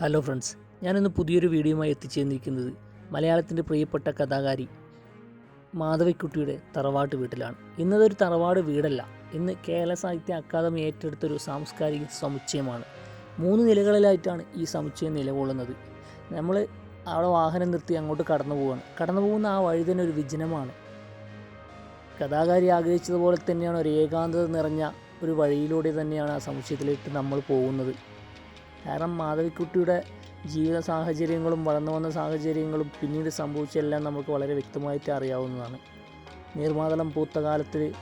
Hello friends ഞാനിന്ന് പുതിയൊരു വീഡിയോയുമായി എത്തിച്ചേർന്നിരിക്കുന്നത് മലയാളത്തിന്റെ പ്രിയപ്പെട്ട കഥാകാരി മാധവിക്കുട്ടിയുടെ തറവാട്ട് വീട്ടിലാണ്. ഇന്നതൊരു തറവാട് വീടല്ല. ഇന്ന് കേരള സാഹിത്യ അക്കാദമി ഏറ്റെടുത്തൊരു സാംസ്കാരിക സമുച്ചയമാണ്. മൂന്ന് നിലകളിലായിട്ടാണ് ഈ സമുച്ചയം നിലകൊള്ളുന്നത്. നമ്മൾ അവിടെ വാഹനം നിർത്തി അങ്ങോട്ട് കടന്നു പോവുകയാണ് കടന്നു പോകുന്ന ആ വഴി തന്നെ ഒരു വിജനമാണ്. കഥാകാരി ആഗ്രഹിച്ചതുപോലെ തന്നെയാണ് ഒരു ഏകാന്തത നിറഞ്ഞ ഒരു വഴിയിലൂടെ തന്നെയാണ് ആ സമുച്ചയത്തിലേക്ക് നമ്മൾ പോകുന്നത്. കാരണം മാധവിക്കുട്ടിയുടെ ജീവിത സാഹചര്യങ്ങളും വളർന്നു വന്ന സാഹചര്യങ്ങളും പിന്നീട് സംഭവിച്ചെല്ലാം നമുക്ക് വളരെ വ്യക്തമായിട്ട് അറിയാവുന്നതാണ്. നീർമാതളം പൂത്ത കാലത്തിൽ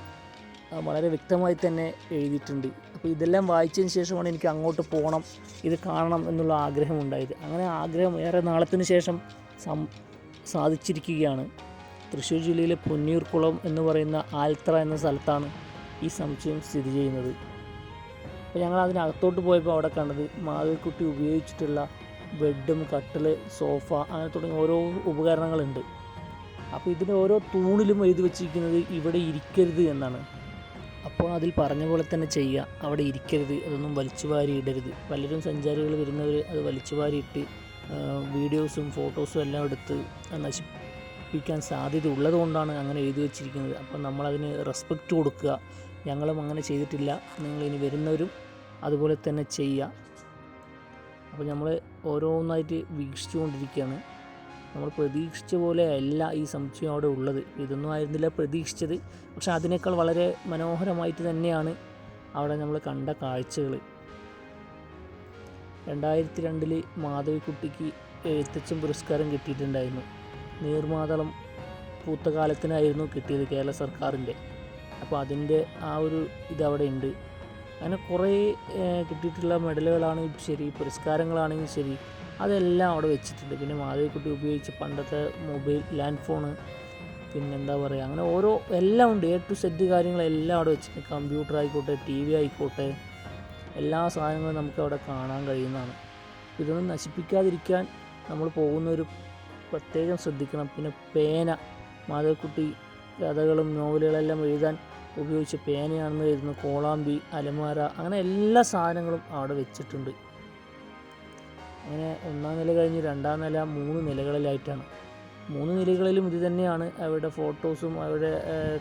വളരെ വ്യക്തമായി തന്നെ എഴുതിയിട്ടുണ്ട്. അപ്പോൾ ഇതെല്ലാം വായിച്ചതിന് ശേഷമാണ് എനിക്ക് അങ്ങോട്ട് പോകണം ഇത് കാണണം എന്നുള്ള ആഗ്രഹം ആഗ്രഹമുണ്ടായത്. അങ്ങനെ ആഗ്രഹം ഏറെ നാളത്തിന് ശേഷം സം സാധിച്ചിരിക്കുകയാണ്. തൃശ്ശൂർ ജില്ലയിലെ പൊന്നിയൂർക്കുളം എന്ന് പറയുന്ന ആൽത്ര എന്ന സ്ഥലത്താണ് ഈ സമുച്ചയം സ്ഥിതി ചെയ്യുന്നത്. അപ്പോൾ ഞങ്ങൾ അതിനകത്തോട്ട് പോയപ്പോൾ അവിടെ കണ്ടത് മാധവിക്കുട്ടി ഉപയോഗിച്ചിട്ടുള്ള ബെഡും കട്ടിൽ സോഫ അങ്ങനെ തുടങ്ങിയ ഓരോ ഉപകരണങ്ങളുണ്ട്. അപ്പോൾ ഇതിന്റെ ഓരോ തൂണിലും എഴുതി വച്ചിരിക്കുന്നത് ഇവിടെ ഇരിക്കരുത് എന്നാണ്. അപ്പോൾ അതിൽ പറഞ്ഞ പോലെ തന്നെ ചെയ്യുക. അവിടെ ഇരിക്കരുത് അതൊന്നും വലിച്ചു വാരി ഇടരുത്. പലരും സഞ്ചാരികൾ വരുന്നവർ അത് വലിച്ചു ഇട്ട് വീഡിയോസും ഫോട്ടോസും എല്ലാം എടുത്ത് നശിപ്പിക്കാൻ സാധ്യത ഉള്ളതുകൊണ്ടാണ് അങ്ങനെ എഴുതി വെച്ചിരിക്കുന്നത്. അപ്പോൾ നമ്മളതിന് റെസ്പെക്റ്റ് കൊടുക്കുക. ഞങ്ങളും അങ്ങനെ ചെയ്തിട്ടില്ല. നിങ്ങൾ ഇനി വരുന്നവരും അതുപോലെ തന്നെ ചെയ്യുക. അപ്പോൾ നമ്മൾ ഓരോന്നായിട്ട് വീക്ഷിച്ചു കൊണ്ടിരിക്കുകയാണ് നമ്മൾ പ്രതീക്ഷിച്ച പോലെ അല്ല ഈ സംശയം അവിടെ ഉള്ളത്. ഇതൊന്നും ആയിരുന്നില്ല പ്രതീക്ഷിച്ചത്. പക്ഷെ അതിനേക്കാൾ വളരെ മനോഹരമായിട്ട് തന്നെയാണ് അവിടെ നമ്മൾ കണ്ട കാഴ്ചകൾ. രണ്ടായിരത്തി രണ്ടിൽ മാധവിക്കുട്ടിക്ക് എഴുത്തച്ഛൻ പുരസ്കാരം കിട്ടിയിട്ടുണ്ടായിരുന്നു. നീർമാതളം പൂത്ത കാലത്തിനായിരുന്നു കിട്ടിയത് കേരള സർക്കാരിന്റെ. അപ്പോൾ അതിന്റെ ആ ഒരു ഇതവിടെ ഉണ്ട്. അങ്ങനെ കുറേ കിട്ടിയിട്ടുള്ള മെഡലുകളാണെങ്കിലും ശരി പുരസ്കാരങ്ങളാണെങ്കിൽ ശരി അതെല്ലാം അവിടെ വെച്ചിട്ടുണ്ട്. പിന്നെ മാധവിക്കുട്ടി ഉപയോഗിച്ച പണ്ടത്തെ മൊബൈൽ ലാൻഡ് ഫോണ് പിന്നെന്താ പറയുക അങ്ങനെ ഓരോ എല്ലാം ഉണ്ട്. എ ടു സെറ്റ് കാര്യങ്ങളെല്ലാം അവിടെ വെച്ചിട്ടുണ്ട്. കമ്പ്യൂട്ടർ ആയിക്കോട്ടെ ടി വി ആയിക്കോട്ടെ എല്ലാ സാധനങ്ങളും നമുക്ക് അവിടെ കാണാൻ കഴിയുന്നതാണ്. ഇതൊന്നും നശിപ്പിക്കാതിരിക്കാൻ നമ്മൾ പോകുന്നൊരു പ്രത്യേകം ശ്രദ്ധിക്കണം. പിന്നെ പേന മാധവക്കുട്ടി കഥകളും നോവലുകളെല്ലാം എഴുതാൻ ഉപയോഗിച്ച പേനയാണെന്ന് കരുതുന്നു കോളാമ്പി അലമാര അങ്ങനെ എല്ലാ സാധനങ്ങളും അവിടെ വെച്ചിട്ടുണ്ട്. അങ്ങനെ ഒന്നാം നില കഴിഞ്ഞ് രണ്ടാം നില മൂന്ന് നിലകളിലായിട്ടാണ്. മൂന്ന് നിലകളിലും ഇത് തന്നെയാണ് അവരുടെ ഫോട്ടോസും അവരുടെ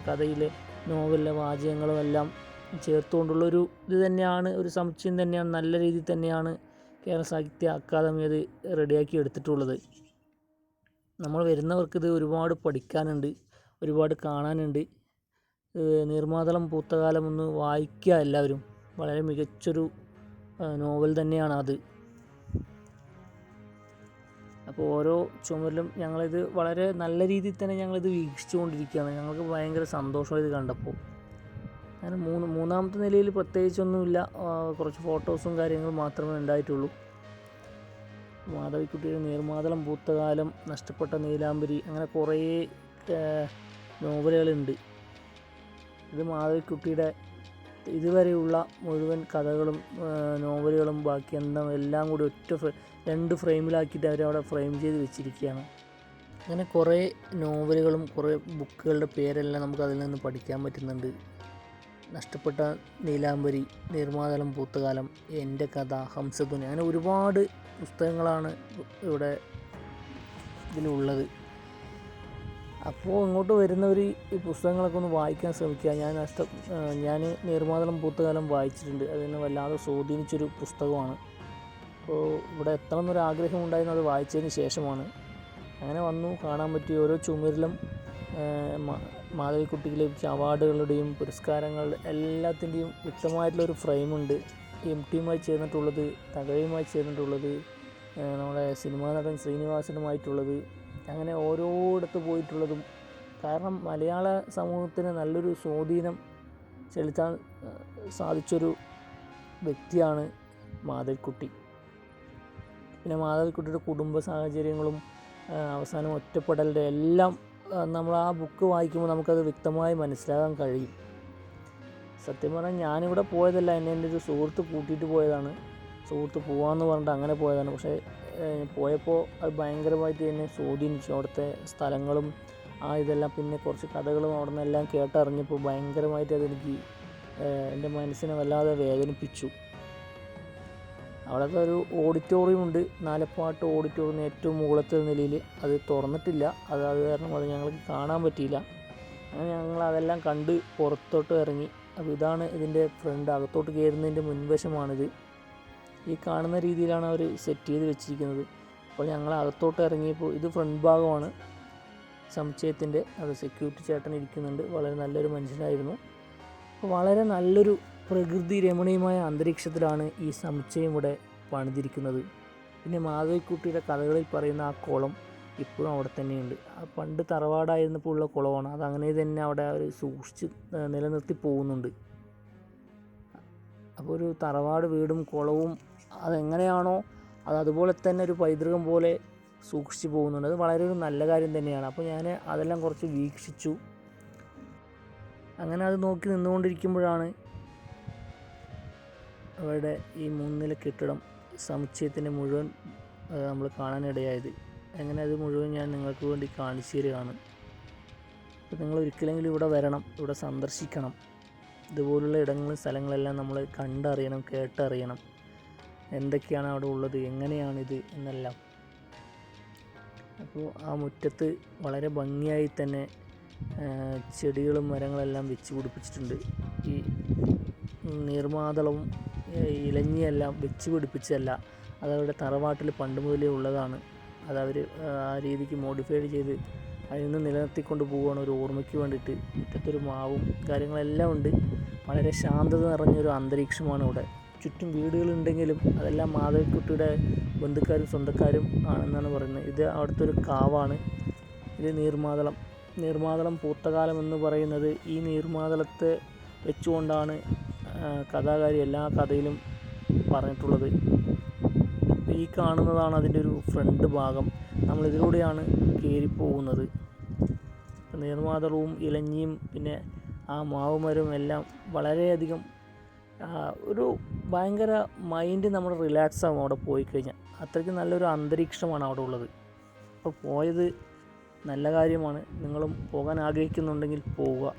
കഥയിലെ നോവലിലെ വാചകങ്ങളും എല്ലാം ചേർത്തുകൊണ്ടുള്ളൊരു ഇത് തന്നെയാണ് ഒരു സമുച്ചയം തന്നെയാണ് നല്ല രീതിയിൽ തന്നെയാണ് കേരള സാഹിത്യ അക്കാദമി അത് റെഡിയാക്കി എടുത്തിട്ടുള്ളത്. നമ്മൾ വരുന്നവർക്കിത് ഒരുപാട് പഠിക്കാനുണ്ട് ഒരുപാട് കാണാനുണ്ട്. നീർമാതളം പൂത്തകാലം ഒന്ന് വായിക്കുക എല്ലാവരും. വളരെ മികച്ചൊരു നോവൽ തന്നെയാണ് അത്. അപ്പോൾ ഓരോ ചുമരിലും ഞങ്ങളിത് വളരെ നല്ല രീതിയിൽ തന്നെ ഞങ്ങളിത് വീക്ഷിച്ചുകൊണ്ടിരിക്കുകയാണ്. ഞങ്ങൾക്ക് ഭയങ്കര സന്തോഷം ഇത് കണ്ടപ്പോൾ. അങ്ങനെ മൂന്ന് മൂന്നാമത്തെ നിലയിൽ പ്രത്യേകിച്ചൊന്നുമില്ല. കുറച്ച് ഫോട്ടോസും കാര്യങ്ങളും മാത്രമേ ഉണ്ടായിട്ടുള്ളൂ. മാധവിക്കുട്ടിയുടെ നീർമാതളം പൂത്തകാലം നഷ്ടപ്പെട്ട നീലാംബരി അങ്ങനെ കുറേ നോവലുകളുണ്ട്. ഇത് മാധവിക്കുട്ടിയുടെ ഇതുവരെയുള്ള മുഴുവൻ കഥകളും നോവലുകളും ബാക്കി എന്താ എല്ലാം കൂടി ഒറ്റ രണ്ട് ഫ്രെയിമിലാക്കിയിട്ട് അവരവിടെ ഫ്രെയിം ചെയ്ത് വെച്ചിരിക്കുകയാണ്. അങ്ങനെ കുറേ നോവലുകളും കുറേ ബുക്കുകളുടെ പേരെല്ലാം നമുക്ക് അതിൽ നിന്ന് പഠിക്കാൻ പറ്റുന്നുണ്ട്. നഷ്ടപ്പെട്ട നീലാംബരി നിർമാതലം പൂത്തകാലം എന്റെ കഥ ഹംസധുനി അങ്ങനെ ഒരുപാട് പുസ്തകങ്ങളാണ് ഇവിടെ ഇതിലുള്ളത്. അപ്പോൾ ഇങ്ങോട്ട് വരുന്നവർ ഈ പുസ്തകങ്ങളൊക്കെ ഒന്ന് വായിക്കാൻ ശ്രമിക്കുക. ഞാൻ നഷ്ട ഞാൻ നീർമാതളം പൂത്തകാലം വായിച്ചിട്ടുണ്ട്. അതിനെ വല്ലാതെ സ്വാധീനിച്ചൊരു പുസ്തകമാണ്. അപ്പോൾ ഇവിടെ എത്തണം എന്നൊരു ആഗ്രഹം ഉണ്ടായിരുന്നു. അത് വായിച്ചതിന് ശേഷമാണ്. അങ്ങനെ വന്നു. കാണാൻ പറ്റിയ ഓരോ ചുമരിലും മാധവിക്കുട്ടിക്ക് ലഭിച്ച അവാർഡുകളുടെയും പുരസ്കാരങ്ങൾ എല്ലാത്തിന്റെയും വ്യക്തമായിട്ടുള്ളൊരു ഫ്രെയിമുണ്ട്. എം ടിയുമായി ചേർന്നിട്ടുള്ളത് തകഴയുമായി ചേർന്നിട്ടുള്ളത് നമ്മുടെ സിനിമാ നടൻ ശ്രീനിവാസനുമായിട്ടുള്ളത് അങ്ങനെ ഓരോയിടത്ത് പോയിട്ടുള്ളതും. കാരണം മലയാള സമൂഹത്തിന് നല്ലൊരു സ്വാധീനം ചെലുത്താൻ സാധിച്ചൊരു വ്യക്തിയാണ് മാധവിക്കുട്ടി പിന്നെ മാധവിക്കുട്ടിയുടെ കുടുംബ സാഹചര്യങ്ങളും അവസാനം ഒറ്റപ്പെടലിന്റെ എല്ലാം നമ്മൾ ആ ബുക്ക് വായിക്കുമ്പോൾ നമുക്കത് വ്യക്തമായി മനസ്സിലാക്കാൻ കഴിയും. സത്യം പറഞ്ഞാൽ ഞാനിവിടെ പോയതല്ല എന്നെ എന്റെ ഒരു സുഹൃത്ത് കൂട്ടിയിട്ട് പോയതാണ്. സുഹൃത്ത് പോവാന്ന് പറഞ്ഞിട്ട് അങ്ങനെ പോയതാണ്. പക്ഷേ പോയപ്പോൾ അത് ഭയങ്കരമായിട്ട് എന്നെ സ്വാധീനിച്ചു. അവിടുത്തെ സ്ഥലങ്ങളും ആ ഇതെല്ലാം പിന്നെ കുറച്ച് കഥകളും അവിടെ നിന്നെല്ലാം കേട്ടറിഞ്ഞപ്പോൾ ഭയങ്കരമായിട്ട് അതെനിക്ക് എന്റെ മനസ്സിനെ വല്ലാതെ വേദനിപ്പിച്ചു. അവിടുത്തെ ഒരു ഓഡിറ്റോറിയം ഉണ്ട്. നാലപ്പാട്ട് ഓഡിറ്റോറിയം ഏറ്റവും മുകളത്തെ നിലയിൽ. അത് തുറന്നിട്ടില്ല. അത് അത് കാരണം അത് ഞങ്ങൾക്ക് കാണാൻ പറ്റിയില്ല. അങ്ങനെ ഞങ്ങൾ അതെല്ലാം കണ്ട് പുറത്തോട്ട് ഇറങ്ങി. അപ്പോൾ ഇതാണ് ഇതിന്റെ ഫ്രണ്ട് അകത്തോട്ട് കയറുന്നതിന്റെ മുൻവശമാണിത്. ഈ കാണുന്ന രീതിയിലാണ് അവർ സെറ്റ് ചെയ്ത് വെച്ചിരിക്കുന്നത്. അപ്പോൾ ഞങ്ങൾ അകത്തോട്ട് ഇറങ്ങിയപ്പോൾ ഇത് ഫ്രണ്ട് ഭാഗമാണ്. സമുച്ചയത്തിന്റെ അത് സെക്യൂരിറ്റി ചേട്ടൻ ഇരിക്കുന്നുണ്ട്. വളരെ നല്ലൊരു മനുഷ്യനായിരുന്നു. അപ്പോൾ വളരെ നല്ലൊരു പ്രകൃതി രമണീയമായ അന്തരീക്ഷത്തിലാണ് ഈ സമുച്ചയം ഇവിടെ പണിതിരിക്കുന്നത്. പിന്നെ മാധവിക്കുട്ടിയുടെ കഥകളിൽ പറയുന്ന ആ കുളം ഇപ്പോഴും അവിടെ തന്നെയുണ്ട്. പണ്ട് തറവാടായിരുന്നപ്പോൾ ഉള്ള കുളമാണ്. അതങ്ങനെ തന്നെ അവിടെ അവർ സൂക്ഷിച്ച് നിലനിർത്തി പോകുന്നുണ്ട്. അപ്പോൾ ഒരു തറവാട് വീടും കുളവും അതെങ്ങനെയാണോ അത് അതുപോലെ തന്നെ ഒരു പൈതൃകം പോലെ സൂക്ഷിച്ചു പോകുന്നുണ്ട്. അത് വളരെ ഒരു നല്ല കാര്യം തന്നെയാണ്. അപ്പോൾ ഞാൻ അതെല്ലാം കുറച്ച് വീക്ഷിച്ചു. അങ്ങനെ അത് നോക്കി നിന്നുകൊണ്ടിരിക്കുമ്പോഴാണ് അവരുടെ ഈ മൂന്നില കെട്ടിടം സമുച്ചയത്തിന്റെ മുഴുവൻ നമ്മൾ കാണാനിടയായത്. അങ്ങനെ അത് മുഴുവൻ ഞാൻ നിങ്ങൾക്ക് വേണ്ടി കാണിച്ചു തരികയാണ് അപ്പോൾ നിങ്ങൾ ഒരിക്കലെങ്കിലും ഇവിടെ വരണം ഇവിടെ സന്ദർശിക്കണം. ഇതുപോലുള്ള ഇടങ്ങളും സ്ഥലങ്ങളെല്ലാം നമ്മൾ കണ്ടറിയണം കേട്ടറിയണം. എന്തൊക്കെയാണ് അവിടെ ഉള്ളത്? എങ്ങനെയാണിത് എന്നെല്ലാം. അപ്പോൾ ആ മുറ്റത്ത് വളരെ ഭംഗിയായി തന്നെ ചെടികളും മരങ്ങളെല്ലാം വെച്ച് പിടിപ്പിച്ചിട്ടുണ്ട്. ഈ നീർമാതളവും ഇലഞ്ഞിയെല്ലാം വെച്ച് പിടിപ്പിച്ചതല്ല അതവരുടെ തറവാട്ടിൽ പണ്ട് മുതലേ ഉള്ളതാണ്. അതവർ ആ രീതിക്ക് മോഡിഫൈഡ് ചെയ്ത് അതിൽ നിന്ന് നിലനിർത്തിക്കൊണ്ട് പോവുകയാണ് ഒരു ഓർമ്മയ്ക്ക് വേണ്ടിയിട്ട്. മുറ്റത്തൊരു മാവും കാര്യങ്ങളെല്ലാം ഉണ്ട്. വളരെ ശാന്തത നിറഞ്ഞൊരു അന്തരീക്ഷമാണ് ഇവിടെ. ചുറ്റും വീടുകളുണ്ടെങ്കിലും അതെല്ലാം മാധവിക്കുട്ടിയുടെ ബന്ധുക്കാരും സ്വന്തക്കാരും ആണെന്നാണ് പറയുന്നത്. ഇത് അവിടുത്തെ ഒരു കാവാണ്. ഇത് നീർമാതളം. നീർമാതളം പൂത്തകാലം എന്ന് പറയുന്നത് ഈ നീർമാതളത്തെ വെച്ചുകൊണ്ടാണ് കഥാകാരി എല്ലാ കഥയിലും പറഞ്ഞിട്ടുള്ളത്. ഈ കാണുന്നതാണ് അതിന്റെ ഒരു ഫ്രണ്ട് ഭാഗം. നമ്മൾ ഇതിലൂടെയാണ് കയറിപ്പോകുന്നത്. നീർമാതളവും ഇലഞ്ഞിയും പിന്നെ ആ മാവുമരവും എല്ലാം വളരെയധികം ഒരു ഭയങ്കര മൈൻഡ് നമ്മൾ റിലാക്സ് ആകും അവിടെ പോയി കഴിഞ്ഞാൽ അത്രയ്ക്ക് നല്ലൊരു അന്തരീക്ഷമാണ് അവിടെ ഉള്ളത്. അപ്പോൾ പോയത് നല്ല കാര്യമാണ്. നിങ്ങളും പോകാൻ ആഗ്രഹിക്കുന്നുണ്ടെങ്കിൽ പോവുക.